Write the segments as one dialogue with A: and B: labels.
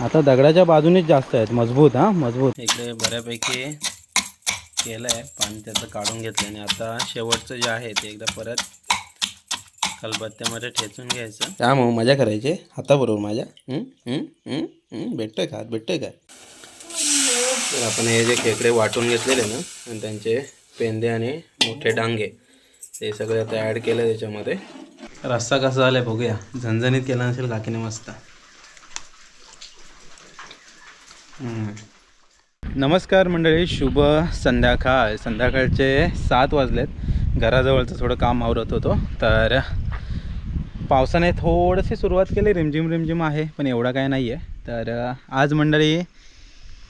A: आता दगडाच्या बाजूनेच जास्त आहेत. मजबूत हा? मजबूत. इकडे बऱ्यापैकी केलं आहे पाणी त्याचं काढून घेतलं आणि आता शेवटचं जे आहे ते एकदा परत खलबत्त्यामध्ये ठेचून घ्यायचं. त्या मग मजा करायची. हाताबरोबर माझ्या? भेटतोय का? भेटतोय का? तर आपण हे जे खेकडे वाटून घेतलेले ना आणि त्यांचे पेंदे आणि मोठे डांगे ते सगळे आता ॲड केलं त्याच्यामध्ये. रस्सा कसा झालाय बघूया. झणझणीत केला नसेल काकीने मस्त हम्म. नमस्कार मंडळी शुभ संध्याकाळ. संध्याकाळचे सात वाजलेत. घराजवळचं थोडं काम आवरत होतो तर पावसाने थोडीशी सुरुवात केली. रिमझिम रिमझिम आहे पण एवढा काय नाही आहे तर आज मंडळी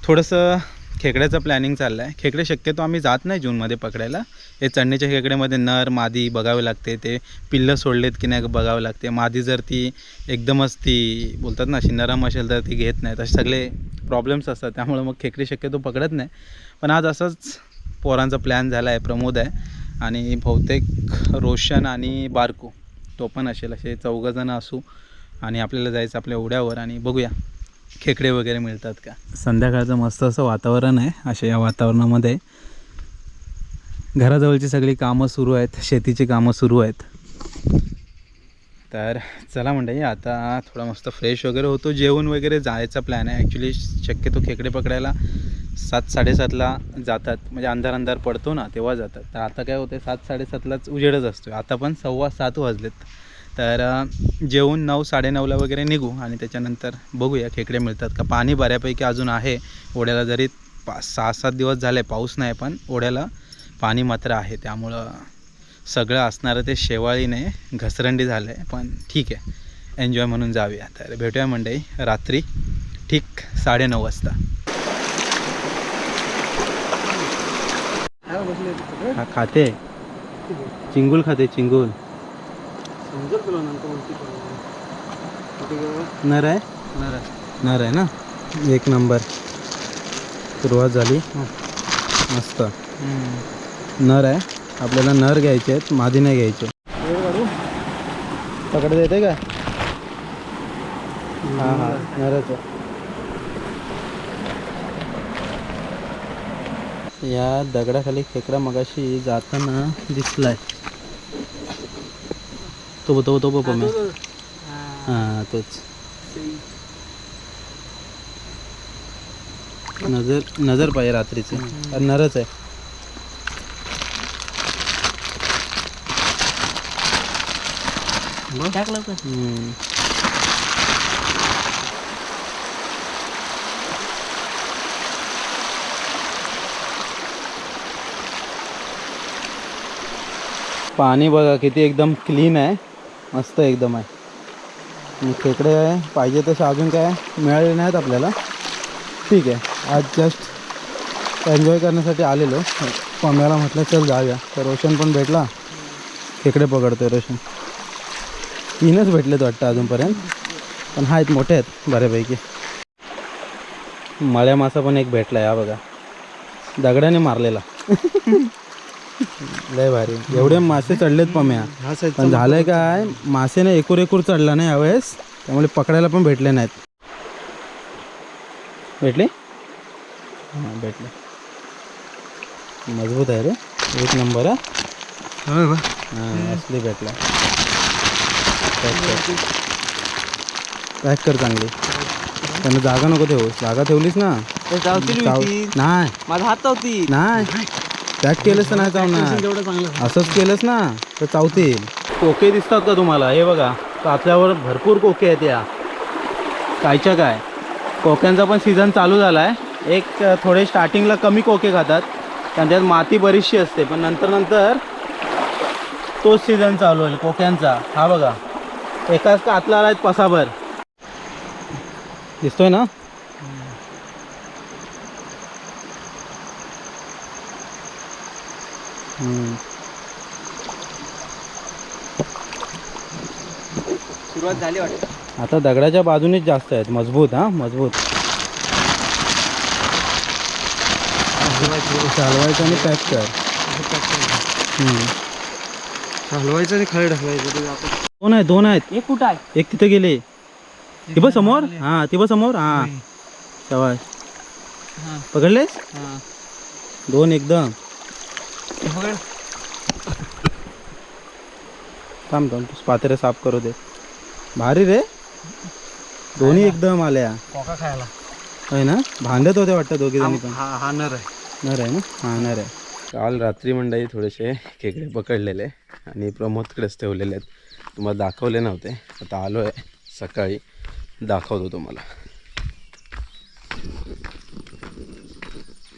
A: थोडंसं खेकड्याचं प्लॅनिंग चाललं आहे खेकडे शक्यतो आम्ही जात नाही जूनमध्ये पकडायला. हे चढणीच्या खेकड्यामध्ये नर मादी बघावे लागते. ते पिल्लं सोडलेत की नाही बघावं लागते. मादी जर ती एकदमच ती बोलतात ना अशी नरम असेल तर ती घेत नाही असे सगळे प्रॉब्लेम्स असतात. त्यामुळे मग खेकडे शक्यतो पकडत नाही. पण आज असंच पोरांचा प्लॅन झाला आहे प्रमोद आहे. आणि बहुतेक रोशन आणि बारको तो पण असेल. असे चौघंजणं असू आणि आपल्याला जायचं आपल्या उड्यावर. आणि बघूया. खेकडे वगैरे मिळतात का? संध्याकाळचं मस्त असं वातावरण आहे अशा या वातावरणामध्ये. घराजवळची सगळी कामं सुरू आहेत शेतीची कामं सुरू आहेत. तर चला मंडळी आता थोडा मस्त फ्रेश वगैरे होतो. जेवण वगैरे जायचा प्लॅन आहे. ॲक्च्युली शक्यतो खेकडे पकडायला सात साडेसातला जातात. म्हणजे अंधार अंधार पडतो ना तेव्हा जातात. तर आता काय होते सात साडेसातलाच उजेडच असतो आता पण सव्वा सात वाजलेत. तर जेवून नऊ साडेनऊला वगैरे निघू आणि त्याच्यानंतर बघूया खेकडे मिळतात का. पाणी बऱ्यापैकी अजून आहे. ओढ्याला जरी पा सहा सात दिवस झाले पाऊस नाही पण ओढ्याला पाणी मात्र आहे. त्यामुळं सगळं असणारं ते शेवाळीने घसरंडी झालं आहे पण ठीक आहे. एन्जॉय म्हणून जाऊया. तर भेटूया मंडई रात्री ठीक साडेनऊ वाजता. हा खाते. चिंगूल खाते चिंगूल. नर आहे. नर आहे. ना? एक नंबर. सुरुवात झाली. मस्त. नर आहे. आपल्याला नर घ्यायचे आहेत मादी नाही घ्यायचे. पकडता येते का? हां हां. नरच आहे. या दगडाखाली खेकडा मगाशी जाताना दिसलाय. तो तो तो बघ मी हां तोच. नजर नजर पाहिजे रात्रीची. नरच आहे. हम्म. पाणी बघा किती एकदम क्लीन आहे. मस्त एकदम आहे. खेकडे पाहिजे तसे अजून काय मिळाले नाहीत आपल्याला. ठीक आहे. आज जस्ट एन्जॉय करण्यासाठी आलेलो. पम्याला म्हटलं चल जाऊया. तर रोशन पण भेटला. खेकडे पकडतोय रोशन. तीनच भेटलेत वाटतं अजूनपर्यंत. पण आहेत मोठे आहेत बऱ्यापैकी. मळ्या मासा पण एक भेटला या बघा. दगडाने मारलेला. लय भारी. एवढे मासे चढलेत पम्या पण झालंय काय मासेने एकूर एकूर चढला नाही यावेळेस त्यामुळे पकडायला पण भेटले नाहीत. भेटले? हां भेटले. मजबूत आहे रे. एक नंबर हा? हां असली भेटला. पॅक कर चांगली. त्यांना जागा नको ठेवू जागा ठेवलीस ना? नाही.
B: माझा हात होती
A: नाही. पॅक तर नाही चावणार.
B: तेवढं चांगलं.
A: असंच केलंस ना तर चावतील. कोके दिसतात का तुम्हाला? हे बघा काचल्यावर भरपूर कोके आहेत या. कायच्या काय? कोक्यांचा पण सीझन चालू झाला आहे एक थोडे स्टार्टिंगला कमी कोके खातात. कारण त्यात माती बरीचशी असते. पण नंतर नंतर तोच सीझन चालू होईल कोक्यांचा. हा बघा. एकाच कातला आहेत पसाभर. दिसतोय ना?
B: सुरुवात झाली वाटतं.
A: आता दगडाच्या बाजूनेच जास्त आहेत. मजबूत हा मजबूत. चालवायचं आणि पॅक कर. हम्म.
B: हलवायचं आणि खाली ढकलायचं.
A: दोन आहेत दोन आहेत.
B: एक कुठं आहे?
A: एक तिथे गेले. ती बघ समोर? हा ती बघ समोर? हा.
B: हा.
A: पकडलेस?
B: हा.
A: दोन एकदम.
B: पकड
A: थांब थांब. पात्रे साफ करू दे. भारी रे. दोन्ही एकदम आल्या.
B: कोका खायला.
A: आहे ना? भांडत होते वाटतं दोघे जणी पण.
B: हा हा नर आहे.
A: नर आहे ना? हा नर आहे. काल रात्री मंडळी थोडेसे खेकडे पकडलेले आणि प्रमोदकडेच ठेवलेले आहेत. तुम्हाला दाखवले नव्हते. आता आलो आहे सकाळी. दाखवतो तुम्हाला.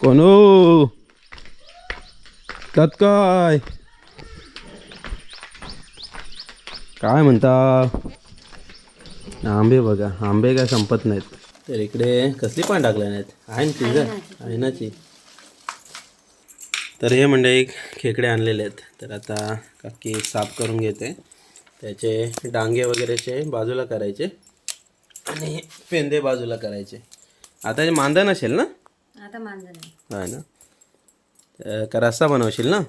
A: कोणू? त्यात काय? काय म्हणता? आंबे बघा आंबे काय संपत नाहीत. तर इकडे कसली पण टाकले नाहीत? आहे ना ती का आहे तर हे मंडळी खेकडे आणलेले आहेत. तर आता काकी साफ करून घेते. त्याचे डांगे वगैरेचे बाजूला करायचे आणि पेंदे बाजूला करायचे. आता हे मांदा नसेल ना?
C: आता मांजर
A: आहे ना? तर का रस्सा बनवशील ना?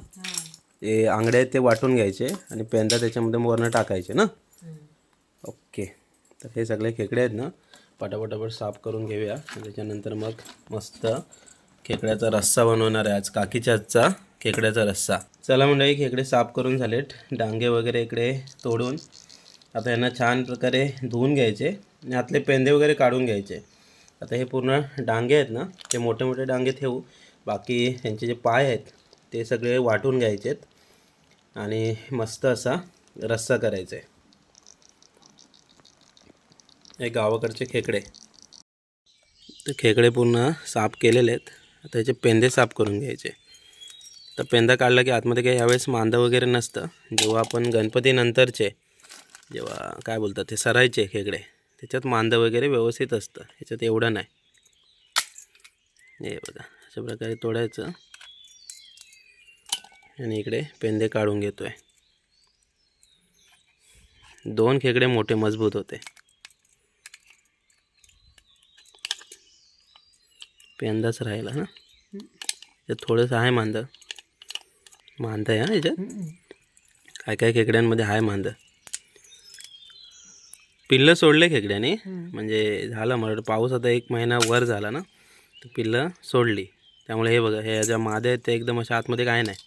A: ते आंगडे ते वाटून घ्यायचे आणि पेंदा त्याच्यामध्ये वरनं टाकायचे ना? ओके. तर हे सगळे खेकडे आहेत ना पटापटापट साफ करून घेऊया. त्याच्यानंतर मग मस्त खेकड्याचा रस्सा बनवणार आहे आज काकीच्या खेकड्याचा रस्सा. चला मंडळी खेकडे साफ करून झालेत. डांगे वगैरे इकडे तोडून आता यांना छान प्रकारे धुवून घ्यायचे आणि आतले पेंदे वगैरे काढून घ्यायचे. आता हे पूर्ण डांगे आहेत ना ते मोठे मोठे डांगे ठेवू. बाकी यांचे जे पाय आहेत ते सगळे वाटून घ्यायचे आहेत आणि मस्त असा रस्सा करायचा आहे. हे गावाकडचे खेकडे. तर खेकडे पूर्ण साफ केलेले आहेत. आता याचे पेंदे साफ करून घ्यायचे. तर पेंदा काढला की आतमध्ये काही यावेळेस मांदा वगैरे नसतं. जेव्हा आपण गणपतीनंतरचे जेव्हा काय बोलतात ते सरायचे खेकडे त्याच्यात मांदा वगैरे व्यवस्थित असतं. ह्याच्यात एवढं नाही. हे बघा अशा प्रकारे तोडायचं. आणि इकडे पेंदे काढून घेतो आहे दोन खेकडे मोठे मजबूत होते. पेंदाच राहिला ना? याच्यात थोडंसं आहे मांदा. मांदा आहे हा याच्यात? काय काय खेकड्यांमध्ये आहे मांदा? पिल्लं सोडले खेकड्याने. म्हणजे झालं मला पाऊस आता एक महिना वर झाला ना? तर पिल्लं सोडली. त्यामुळे हे बघा हे ज्या माद्या आहेत ते एकदम अशा आतमध्ये काय नाही.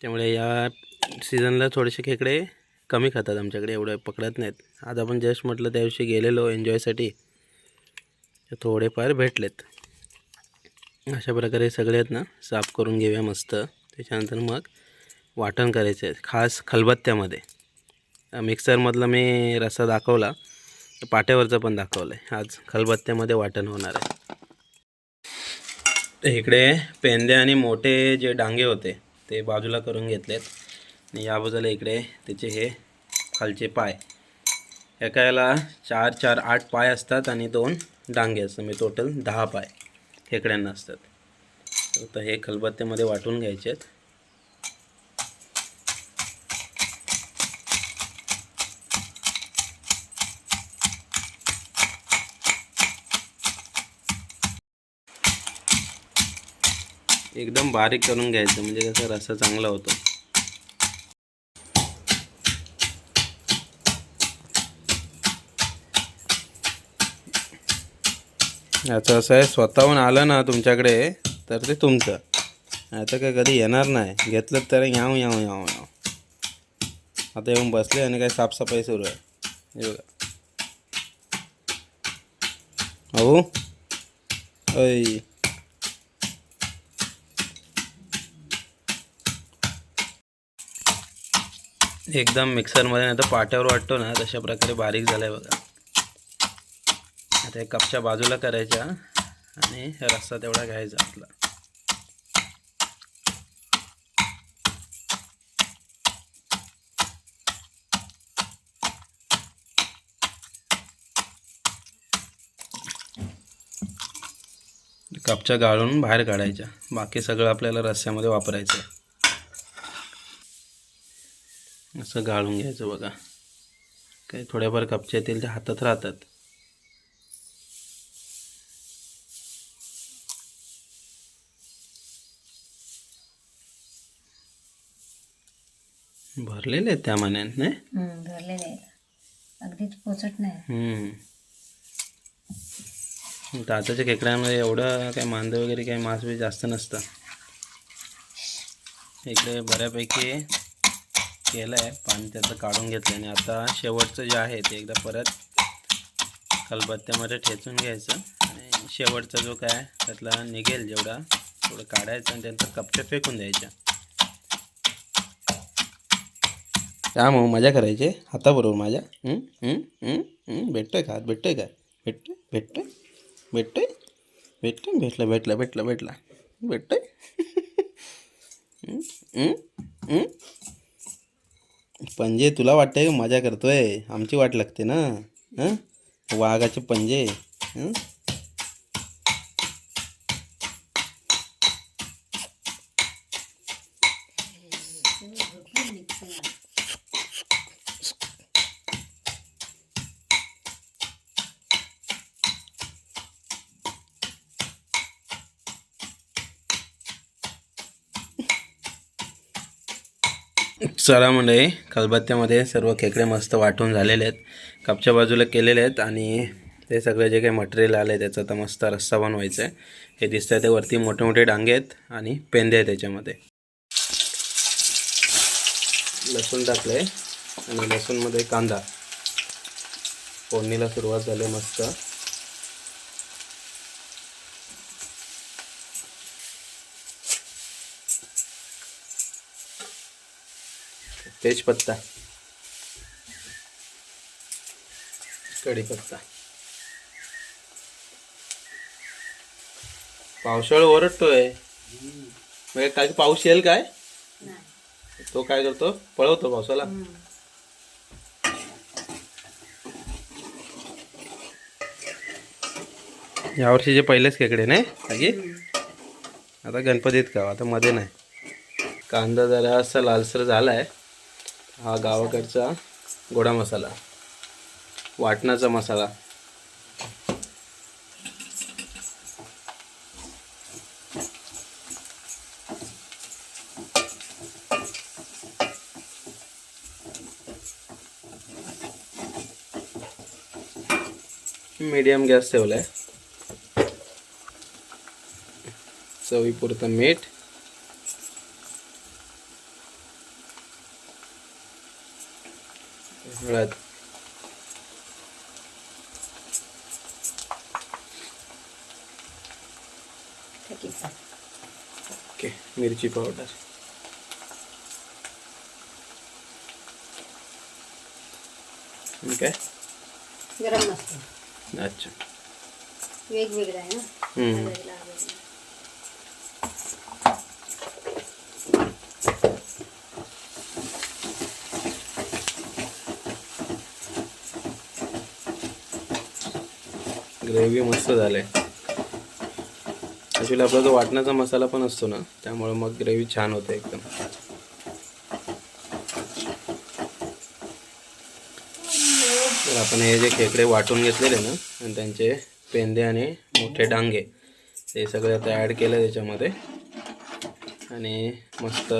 A: त्यामुळे या सीझनला थोडेसे खेकडे कमी खातात आमच्याकडे. एवढे पकडत नाहीत. आज आपण जस्ट म्हटलं त्या दिवशी गेलेलो एन्जॉयसाठी. तर थोडेफार भेटलेत. अशा प्रकारे सगळे आहेत ना साफ करून घेऊया मस्त. त्याच्यानंतर मग वाटण करायचं आहे खास खलबत्त्यामध्ये. मिक्सरमधला मी रस्सा दाखवला तर पाट्यावरचा पण दाखवला आहे आज खलबत्त्यामध्ये वाटण होणार आहे. तर इकडे पेंदे आणि मोठे जे डांगे होते ते बाजूला करून घेतलेत. आणि या बाजूला इकडे त्याचे हे खालचे पाय. एका याला चार चार आठ पाय असतात आणि दोन डांगे असतात. म्हणजे टोटल दहा पाय खेकड्यांना असतात. तर हे खलबत्त्यामध्ये वाटून घ्यायचे आहेत. एकदम बारीक करून घ्यायचं. म्हणजे कसं रस्सा चांगला होतो. याचं असं आहे? स्वतःहून आलं ना तुमच्याकडे तर ते तुमचं. आता काय कधी येणार नाही. घेतलं तर याव याव याव याव आता येऊन बसले आणि काय साफसफाई सुरू आहे. हे बघा. अहो. ऐ. एकदम मिक्सरमध्ये नाही तर पाट्यावर वाटतो ना तशा प्रकारे बारीक झालं आहे बघा. आता कपच्या बाजूला करायच्या आणि रस्सा तेवढा घ्यायचा आपला. कपच्या गाळून बाहेर काढायच्या. बाकी सगळं आपल्याला रस्स्यामध्ये वापरायचं असं गाळून घ्यायचं बघा. काही थोड्याफार कपचे येतील ते हातात राहतात. भरलेले आहेत त्या मान्याने नाही?
C: भरलेले आहेत. अगदीच पोचत नाही.
A: हम्म. दाताच्या खेकड्यांमध्ये एवढं काय मांद वगैरे काही मांस बी जास्त नसतं. इकडे बऱ्यापैकी केलं आहे पाणी त्याचं काढून घेतलं आणि आता शेवटचं जे आहे ते एकदा परत खलबत्त्यामध्ये ठेचून घ्यायचं. आणि शेवटचा जो काय त्यातला निघेल जेवढा तेवढं काढायचं आणि त्यानंतर कपच्या फेकून द्यायच्या काय मग मजा करायची. हाताबरोबर माझ्या. भेटतो आहे भेटतोय का? हात भेटतोय का? भेटतोय भेटतोय भेटतोय भेटतोय भेटला भेटला भेटला भेटला. भेटतोय. आहे पंजे तुला वाटतंय का? मजा करतोय. आमची वाट लागते ना? वाघाचे पंजे. चला मंडळी खलबत्त्यामध्ये सर्व खेकडे मस्त वाटून झालेले आहेत. कपच्या बाजूला केलेले आहेत आणि ते सगळे जे काही मटेरियल आलं आहे त्याचा आता मस्त रस्सा बनवायचा आहे. हे दिसतं आहे ते वरती मोठे मोठे डांगे आहेत आणि पेंदे आहेत त्याच्यामध्ये. लसूण टाकलं आहे आणि लसूणमध्ये कांदा. फोडणीला सुरुवात झाली मस्त. तेजपत्ता. कढीपत्ता. पावसाळा ओरडतोय. म्हणजे काय पाऊस येईल काय? तो काय करतो? पळवतो पावसाला. यावर्षीचे पहिलेच खेकडे नाही आगी आता गणपतीत का आता मध्ये नाही. कांदा जरा असा लालसर झाला आहे हा गावाकडचा गोडा मसाला. वाटणाचा मसाला. मीडियम गॅस ठेवला आहे चवीपुरतं मीठ. हळद ओके मिरची पावडर काय
C: गरम मसाला।
A: अच्छा।
C: वेगवेगळं आहे ना?
A: ग्रेव्ही मस्त झाले ॲक्च्युली आपला जो वाटणाचा मसाला पण असतो ना त्यामुळे मग ग्रेव्ही छान होते एकदम. तर आपण हे जे खेकडे वाटून घेतलेले ना आणि त्यांचे पेंदे आणि मोठे डांगे ते सगळे आता ॲड केले त्याच्यामध्ये. आणि मस्त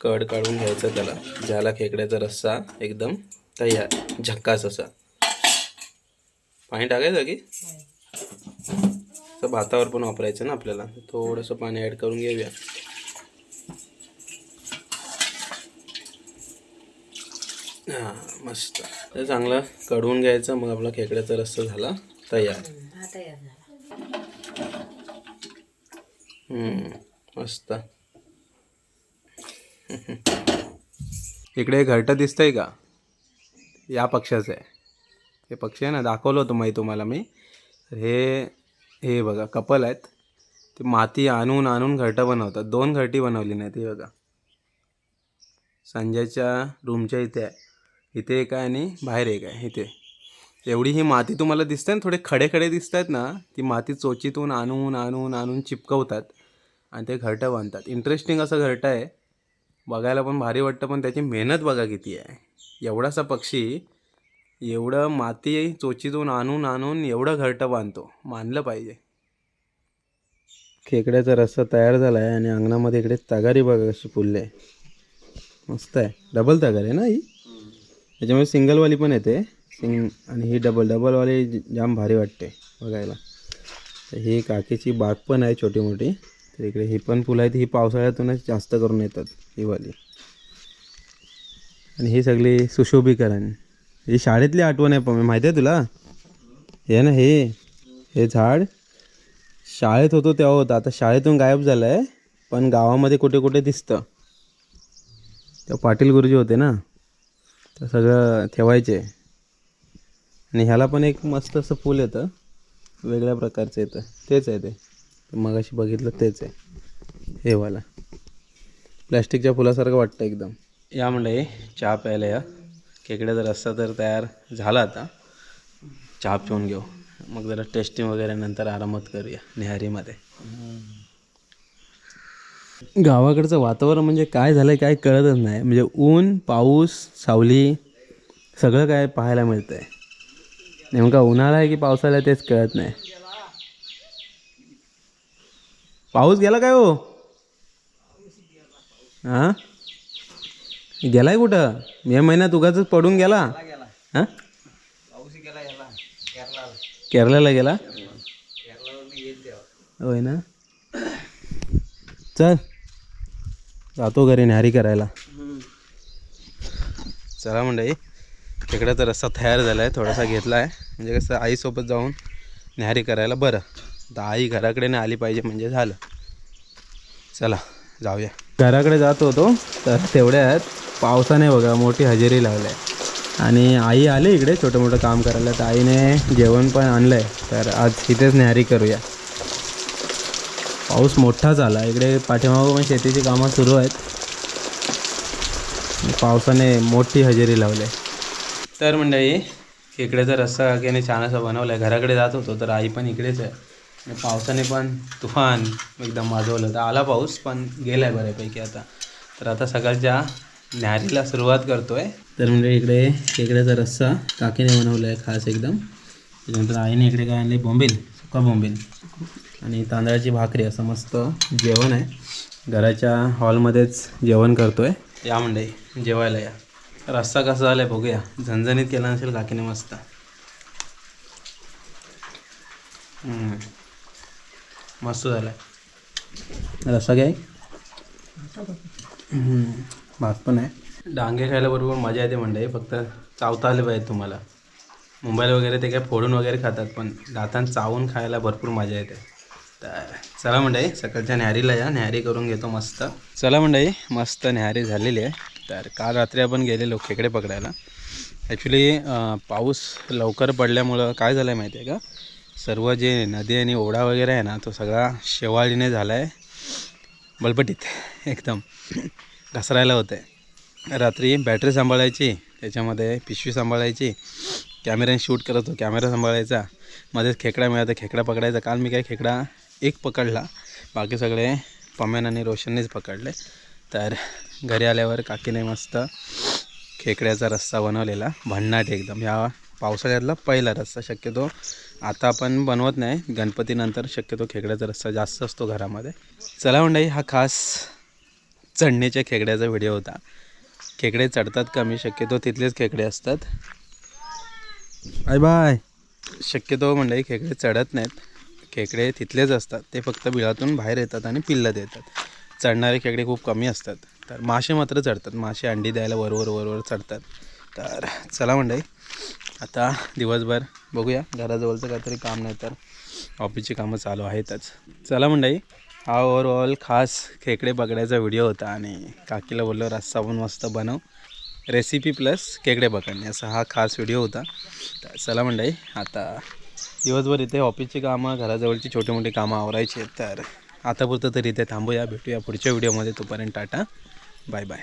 A: कड काढून घ्यायचं त्याला ज्याला खेकड्याचा रस्सा एकदम तयार झक्कास असा. पाणी टाकायचं की? तर भातावर पण वापरायचं ना आपल्याला. थोडंसं पाणी ॲड करून घेऊया. हां मस्त. तर चांगलं कढवून घ्यायचं मग आपला खेकड्याचा रस्सा झाला तयार.
C: हा तयार झाला.
A: हम्म, मस्त. इकडे घरटं दिसतंय का? या पक्षाचं आहे. हे पक्षी आहे ना दाखवलं होतं माहिती तुम्हाला मी. तर हे हे बघा कपल आहेत. ते माती आणून आणून घरटं बनवतात. दोन घरटी बनवली नाही ती बघा. संजयच्या रूमच्या इथे आहे. इथे एक आहे आणि बाहेर एक आहे इथे. एवढी ही माती तुम्हाला दिसते ना थोडे खडे खडे दिसत आहेत ना ती माती चोचीतून आणून आणून आणून चिपकवतात आणि ते घरटं बांधतात. इंटरेस्टिंग असं घरटं आहे. बघायला पण भारी वाटतं पण त्याची मेहनत बघा किती आहे. एवढासा पक्षी एवढं माती चोचीतून आणून आणून एवढं घरटं बांधतो. मानलं पाहिजे. खेकड्याचा रस्सा तयार झाला आहे आणि अंगणामध्ये इकडे तगारी बघा कशी फुलले मस्त आहे. डबल तगार आहे ना ही? त्याच्यामुळे सिंगलवाली पण येते. सिंग आणि ही डबल डबलवाली जाम भारी वाटते बघायला. तर ही काकीची बाग पण आहे छोटी मोठी. तर इकडे ही पण फुलं आहेत. ही पावसाळ्यातूनच जास्त करून येतात ही वाली. आणि ही सगळी सुशोभीकरण. ही शाळेतली आठवण आहे पण माहिती आहे तुला? हे ना हे हे झाड. शाळेत होतो तेव्हा होतं. आता शाळेतून गायब झालं आहे पण गावामध्ये कुठे कुठे दिसतं. तेव्हा पाटील गुरुजी होते ना तर सगळं ठेवायचे. आणि ह्याला पण एक मस्त असं फूल येतं. वेगळ्या प्रकारचं येतं. तेच आहे ते. मग अशी बघितलं तेच आहे. हे वाला. प्लॅस्टिकच्या फुलासारखं वाटतं एकदम. या म्हणलं चहा प्यायला या. खेकड्याचा रस्सा तर तयार झाला आता चहा पिऊन घेऊ. मग जरा टेस्टिंग वगैरे नंतर आरामात करूया निहारीमध्ये गावाकडचं वातावरण म्हणजे काय झालं काय कळतच नाही. म्हणजे ऊन पाऊस सावली सगळं काय पाहायला मिळतं आहे नेमका उन्हाळा आहे की पावसाळा तेच कळत नाही. पाऊस गेला काय हो? हां? गेलाय कुठं? मे महिन्यात उगाच पडून गेला? हां? केरळला गेला? होय ना? चल जातो घरी न्यारी करायला. चला मंडळी तर रस्ता तयार झाला आहे थोडासा घेतला आहे म्हणजे कसं आईसोबत जाऊन न्याहारी करायला बरं. तर आई घराकडे नाही आली पाहिजे म्हणजे झालं. चला जाऊया. घराकडे जात होतो तर तेवढ्यात पावसाने बघा मोठी हजेरी लावली. आहे आणि आई आली इकडे छोटं मोठं काम करायला. तर आईने जेवण पण आणलं आहे तर आज इथेच न्याहारी करूया. पाऊस मोठाच आला इकडे पाठीमागं पण शेतीची कामं सुरू आहेत. पावसाने मोठी हजेरी लावली. आहे तर मंडळी तर रस्सा काकीने छान असा बनवला आहे घराकडे जात होतो तर आई पण इकडेच आहे. आणि पावसाने पण तुफान एकदम माजवलं. तर आला पाऊस पण गेला आहे बऱ्यापैकी आता. तर आता सकाळच्या न्याहारीला सुरुवात करतो आहे तर म्हणजे इकडे खेकड्याचा रस्सा काकीने बनवला आहे खास एकदम. त्याच्यानंतर आईने इकडे काय आणले बोंबील सुका बोंबील. आणि तांदळाची भाकरी असं मस्त जेवण आहे. घराच्या हॉलमध्येच जेवण करतो आहे या मंडळी जेवायला या. रस्सा कसा झाला आहे बघूया. झणझणीत केला नसेल काकीने मस्त. मस्त झाला आहे रस्सा काय हम्म. भात पण आहे. डांगे खायला बरोबर मजा येते म्हणते फक्त चावता आले पाहिजे तुम्हाला. मुंबईला वगैरे ते काय फोडून वगैरे खातात पण दातान चावून खायला भरपूर मजा येते. तर चला मंडळी सकाळच्या न्याहारीला या न्याहारी करून घेतो मस्त. चला मंडळी मस्त न्याहारी झालेली आहे. तर काल रात्री आपण गेलेलो खेकडे पकडायला. ॲक्च्युली पाऊस लवकर पडल्यामुळं काय झालं आहे माहिती आहे का? सर्व जे नदी आणि ओढा वगैरे आहे ना तो सगळा शेवाळीने झाला आहे बलपटीत एकदम. घसरायला होते. रात्री बॅटरी सांभाळायची त्याच्यामध्ये पिशवी सांभाळायची कॅमेऱ्याने शूट करत होतो. कॅमेरा सांभाळायचा. मध्येच खेकडा मिळायचा खेकडा पकडायचा. काल मी काय खेकडा एक पकडला. बाकी सगळे पमेन आणि रोशननेच पकडले. तर घरी आल्यावर काकीने मस्त खेकड्याचा रस्सा बनवलेला. भन्नाट एकदम. ह्या पावसाळ्यातला पहिला रस्सा. शक्यतो आता आपण बनवत नाही. गणपतीनंतर शक्यतो खेकड्याचा रस्सा जास्त असतो घरामध्ये. चला मंडई हा खास चढणीच्या खेकड्याचा व्हिडिओ होता. खेकडे चढतात कमी शक्यतो तिथलेच खेकडे असतात. Bye bye. शक्यतो मंडळी खेकडे चढत नाहीत. खेकडे तिथलेच असतात. ते फक्त बिळातून बाहेर येतात आणि पिल्लं देतात. चढणारे खेकडे खूप कमी असतात. तर मासे मात्र चढतात. मासे अंडी द्यायला वरवर वरवर चढतात. तर चला मंडळी आता दिवसभर बघूया. घराजवळचं काहीतरी काम नाही तर ऑफिसची कामं चालू आहेतच. चला मंडळी हा ओवरऑल खास खेकडे पकडायचा व्हिडिओ होता आणि काकीला बोललो रस्सा पण मस्त बनव. रेसिपी प्लस खेकडे पकडणे असा हा खास व्हिडिओ होता. तर चला मंडळी आता दिवसभर इथे ऑफिसची कामं घराजवळची छोटी मोठी कामं आवरायची आहेत. तर आतापुरतं तरी इथे थांबूया भेटूया पुढच्या व्हिडिओमध्ये तोपर्यंत टाटा. Bye bye